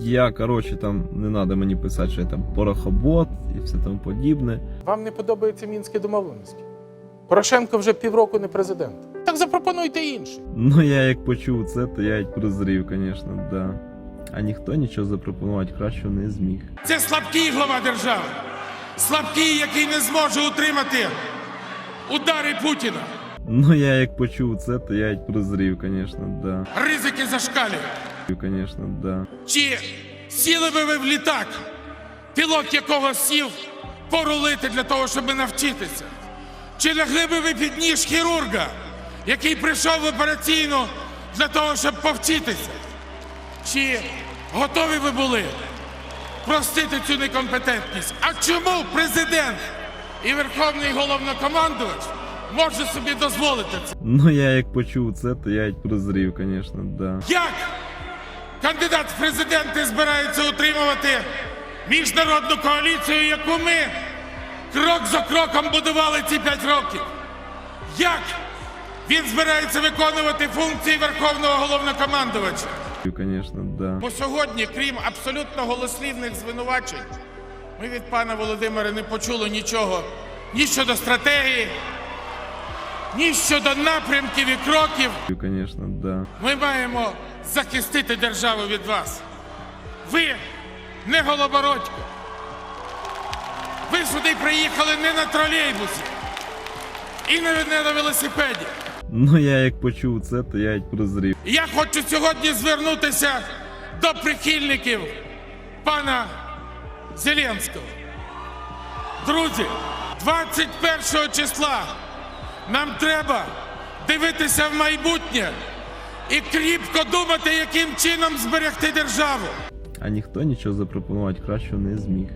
Я, коротше, там не треба мені писати, що я там порохобот і все тому подібне. Вам не подобаються мінські домовленості? Порошенко вже півроку не президент. Так запропонуйте інший. Ну я як почув це, то я й прозрів, звісно, да. А ніхто нічого запропонувати кращого не зміг. Це слабкий глава держави. Слабкий, який не зможе утримати удари Путіна. Ну я як почув це, то я й прозрів, звісно, да. Ризики зашкалюють. Звісно, да. Чи сіли би ви в літак, пілот якого сів порулити для того, щоб навчитися? Чи лягли би ви під ніж хірурга, який прийшов в операційну для того, щоб повчитися? Чи готові ви були простити цю некомпетентність? А чому президент і верховний головнокомандувач може собі дозволити це? Ну я як почув це, то я й прозрів, звісно, да. Як кандидат в президенти збирається утримувати міжнародну коаліцію, яку ми крок за кроком будували ці п'ять років? Як він збирається виконувати функції Верховного головнокомандувача? Звісно, да. Бо сьогодні, крім абсолютно голослівних звинувачень, ми від пана Володимира не почули нічого ні щодо стратегії, ні щодо напрямків і кроків. Звісно, да. Ми маємо захистити державу від вас. Ви не голобородько. Ви сюди приїхали не на тролейбусі і не, не на велосипеді. Ну я як почув це, то я й прозрів. Я хочу сьогодні звернутися до прихильників пана Зеленського. Друзі, 21 числа нам треба дивитися в майбутнє і кріпко думати, яким чином зберегти державу. А ніхто нічого запропонувати кращого не зміг.